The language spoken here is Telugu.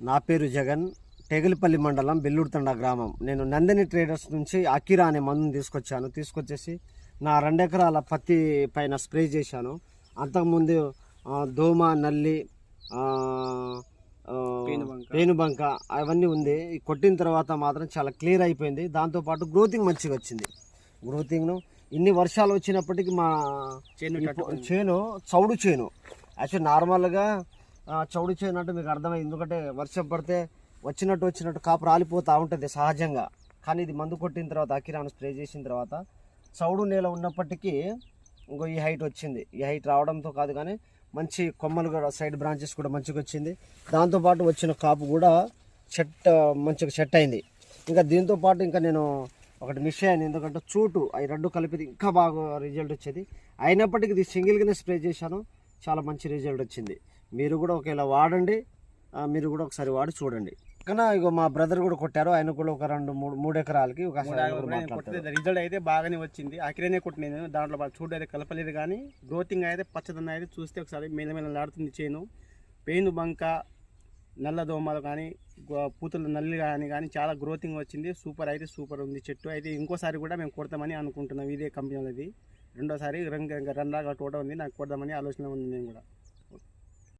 నా పేరు జగన్. టెగలిపల్లి మండలం బెల్లూరుతండ గ్రామం. నేను నందిని ట్రేడర్స్ నుంచి అకిరా అనే మందుని తీసుకొచ్చాను. తీసుకొచ్చేసి నా రెండెకరాల పత్తి పైన స్ప్రే చేశాను. అంతకుముందు దోమ నల్లి పేనుబంక. అవన్నీ ఉంది. కొట్టిన తర్వాత మాత్రం చాలా క్లియర్ అయిపోయింది. దాంతోపాటు గ్రోతింగ్ మంచిగా వచ్చింది. గ్రోతింగ్ను ఇన్ని వర్షాలు వచ్చినప్పటికీ మా చేను. చేను చౌడు చేను. యాక్చువల్ నార్మల్గా చౌడు చేయనట్టు మీకు అర్థమైంది. ఎందుకంటే వర్షం పడితే వచ్చినట్టు వచ్చినట్టు కాపు రాలిపోతూ ఉంటుంది సహజంగా. కానీ ఇది మందు కొట్టిన తర్వాత అకిరాను స్ప్రే చేసిన తర్వాత చౌడు నేల ఉన్నప్పటికీ ఇంకో ఈ హైట్ వచ్చింది. ఈ హైట్ రావడంతో కాదు కానీ మంచి కొమ్మలు కూడా సైడ్ బ్రాంచెస్ కూడా మంచిగా వచ్చింది. దాంతోపాటు వచ్చిన కాపు కూడా సెట్ మంచిగా సెట్ అయింది. ఇంకా దీంతో పాటు ఇంకా నేను ఒకటి మిస్ అయ్యాను. ఎందుకంటే చూటు అవి రెండు కలిపి ఇంకా బాగా రిజల్ట్ వచ్చేది. అయినప్పటికీ ఇది సింగిల్గానే స్ప్రే చేశాను. చాలా మంచి రిజల్ట్ వచ్చింది. మీరు కూడా ఒకవేళ వాడండి ఆ, మీరు కూడా ఒకసారి వాడి చూడండి. కానీ ఇగో మా బ్రదర్ కూడా కొట్టారు ఆయన కూడా ఒక రెండు మూడు మూడు ఎకరాలకి ఒక రిజల్ట్ అయితే బాగానే వచ్చింది. అక్కడనే కొట్టిన నేను. దాంట్లో బాగా చూడు అయితే కలపలేదు కానీ గ్రోతింగ్ అయితే పచ్చదన్న అయితే చూస్తే ఒకసారి మేల మేల లాడుతుంది చేను. పెయిన్ బంక నల్ల దోమలు కానీ పూతల నల్లి కానీ కానీ చాలా గ్రోతింగ్ వచ్చింది. సూపర్ అయితే సూపర్ ఉంది. చెట్టు అయితే ఇంకోసారి కూడా మేము కొడతామని అనుకుంటున్నాం. ఇదే కంపెనీలది రెండోసారి రంగ రంగా తోట ఉంది. నాకు కొడదామని ఆలోచన ఉంది నేను కూడా.